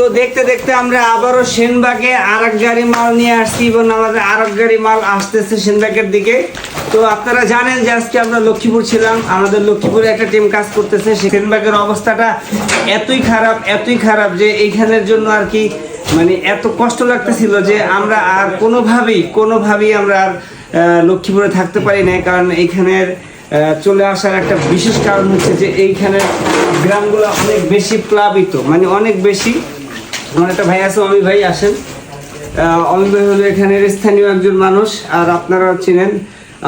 তো দেখতে দেখতে আমরা আবারও সেনবাগে আর এক গাড়ি মাল নিয়ে আসছি এবং আমাদের আর এক গাড়ি মাল আসতেছে সেনবাগের দিকে। তো আপনারা জানেন যে আজকে আমরা লক্ষ্মীপুর ছিলাম। আমাদের লক্ষ্মীপুরে একটা টিম কাজ করতেছে। সেনবাগের অবস্থাটা এতই খারাপ এতই খারাপ যে এইখানের জন্য আর কি মানে এত কষ্ট লাগতেছিল যে আমরা আর কোনোভাবেই কোনোভাবেই আমরা আর লক্ষ্মীপুরে থাকতে পারি না কারণ এইখানের চলে আসার একটা বিশেষ কারণ হচ্ছে যে এইখানের গ্রামগুলো অনেক বেশি প্লাবিত মানে অনেক বেশি। আমার একটা ভাই আছে, অমিত ভাই, আসেন। অমিত ভাই হলো এখানের স্থানীয় একজন মানুষ, আর আপনারা চিনেন।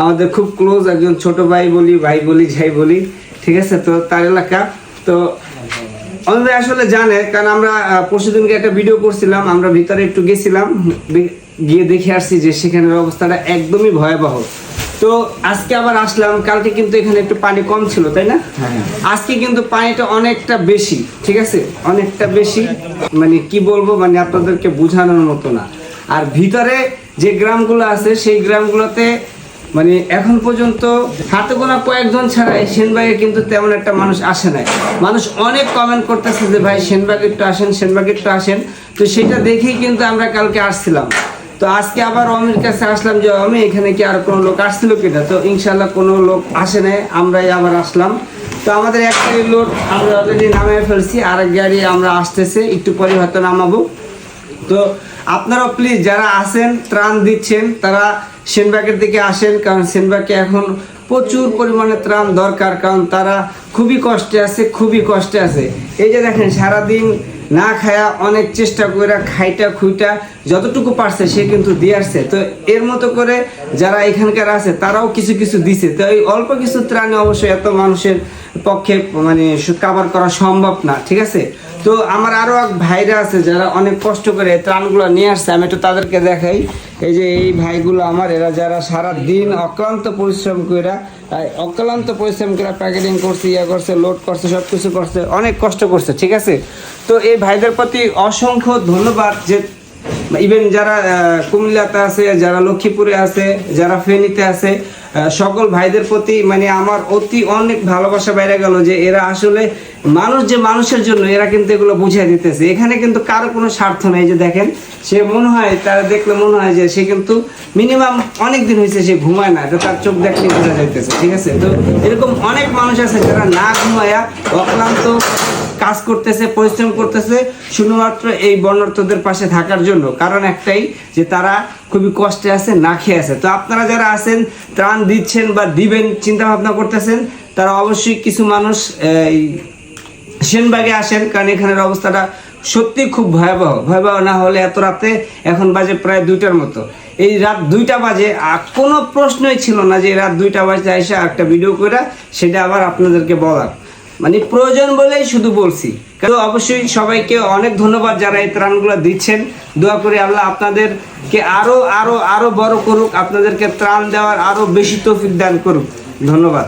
আমাদের খুব ক্লোজ একজন ছোট ভাই বলি ভাই বলি, যাই বলি, ঠিক আছে? তো তার এলাকা। তো অমিত ভাই আসলে জানে, কারণ আমরা পরশুদিনকে একটা ভিডিও করছিলাম, আমরা ভিতরে একটু গেছিলাম গিয়ে দেখে আসছি যে সেখানের অবস্থাটা একদমই ভয়াবহ। তো আজকে আবার আসলাম কালকে কিন্তু এখানে একটু পানি কম ছিল তাই না? আজকে কিন্তু পানিটা অনেকটা বেশি ঠিক আছে? অনেকটা বেশি মানে কি বলব মানে আপনাদেরকে বোঝানোর মতো না। আর ভিতরে যে গ্রামগুলো আছে সেই গ্রামগুলোতে মানে এখন পর্যন্ত হাতে গোনা কয়েকজন ছাড়া সেনবাগে কিন্তু তেমন একটা মানুষ আসে নাই। মানুষ অনেক কমেন্ট করতেছে যে ভাই সেনবাগে একটু আসেন সেনবাগে একটু আসেন। তো সেটা দেখেই কিন্তু আমরা কালকে আসছিলাম। তো আজকে আবার অমির কাছে আসলাম যে আমি এখানে কি আর কোনো লোক আসছিল কিনা? তো ইনশাল্লাহ কোনো লোক আসে নাই, আমরাই আবার আসলাম। তো আমাদের এক গাড়ির লোড আমরা অলরেডি নামিয়ে ফেলছি, আর এক গাড়ি আমরা আসতেছে, একটু পরে হয়তো নামাবো। তো আপনারাও প্লিজ যারা আসেন ত্রাণ দিচ্ছেন, তারা সেনবাগের দিকে আসেন, কারণ সেনবাগে এখন প্রচুর পরিমাণে ত্রাণ দরকার, কারণ তারা খুবই কষ্টে আছে, খুবই কষ্টে আছে। এই যে দেখেন, সারাদিন না খায়া অনেক চেষ্টা করে খাইটা খুইটা যতটুকু পারছে সে কিন্তু দিয়ে আসছে। তো এর মতো করে যারা এখানকার আছে, তারাও কিছু কিছু দিছে। তো এই অল্প কিছু ত্রাণে অবশ্যই এত মানুষের পক্ষে মানে কাবার করা সম্ভব না, ঠিক আছে? তো আমার আরও এক ভাইরা আছে যারা অনেক কষ্ট করে ত্রাণগুলো নিয়ে আসছে, আমি একটু তাদেরকে দেখাই। এই যে এই ভাইগুলো আমার, এরা যারা সারা দিন অক্লান্ত পরিশ্রম করে অক্লান্ত পরিশ্রম করে প্যাকেটিং করছে, ইয়া করছে লোড করছে সব কিছু করছে, অনেক কষ্ট করছে, ঠিক আছে? তো এই ভাইদের প্রতি অসংখ্য ধন্যবাদ যে ইভেন যারা কুমিল্লাতে আছে, যারা লক্ষ্মীপুরে আছে, যারা ফেনীতে আছে সকল ভাইদের প্রতি মানে আমার অতি অনেক ভালোবাসা বাইরে গেল যে এরা আসলে মানুষ যে মানুষের জন্য, এরা কিন্তু এগুলো বুঝিয়ে দিতেছে। এখানে কিন্তু কারও কোনো স্বার্থ নেই যে দেখেন, সে মনে হয়, তারা দেখলে মনে হয় যে সে কিন্তু মিনিমাম অনেক দিন হয়েছে সে ঘুমায় না এটা তার চোখ দেখলে বোঝা যাইতেছে, ঠিক আছে? তো এরকম অনেক মানুষ আছে যারা না ঘুমায়া অক্লান্ত কাজ করতেছে, পরিশ্রম করতেছে, শুধুমাত্র এই বর্ণার্থদের পাশে থাকার জন্য। কারণ একটাই যে তারা খুবই কষ্টে আছে, না খেয়ে আছে। তো আপনারা যারা আছেন, ত্রাণ দিচ্ছেন বা দিবেন চিন্তা ভাবনা করতেছেন, তারা অবশ্যই কিছু মানুষ, এই, সেনবাগে আসেন, কারণ এখানের অবস্থাটা সত্যি খুব ভয়াবহ। ভয়াবহ না হলে এত রাতে এখন বাজে প্রায় দুইটার মতো। এই রাত দুইটা বাজে, আর কোনো প্রশ্নই ছিল না যে রাত দুইটা বাজে এসে একটা ভিডিও করে সেটা আবার আপনাদেরকে বলার। মানে প্রয়োজন বলেই শুধু বলছি। তো অবশ্যই সবাইকে অনেক ধন্যবাদ যারা এই ত্রাণগুলো দিচ্ছেন। দোয়া করি আল্লাহ আপনাদেরকে আরও আরও আরও বড় করুক, আপনাদেরকে ত্রাণ দেওয়ার আরও বেশি তৌফিক দান করুক। ধন্যবাদ।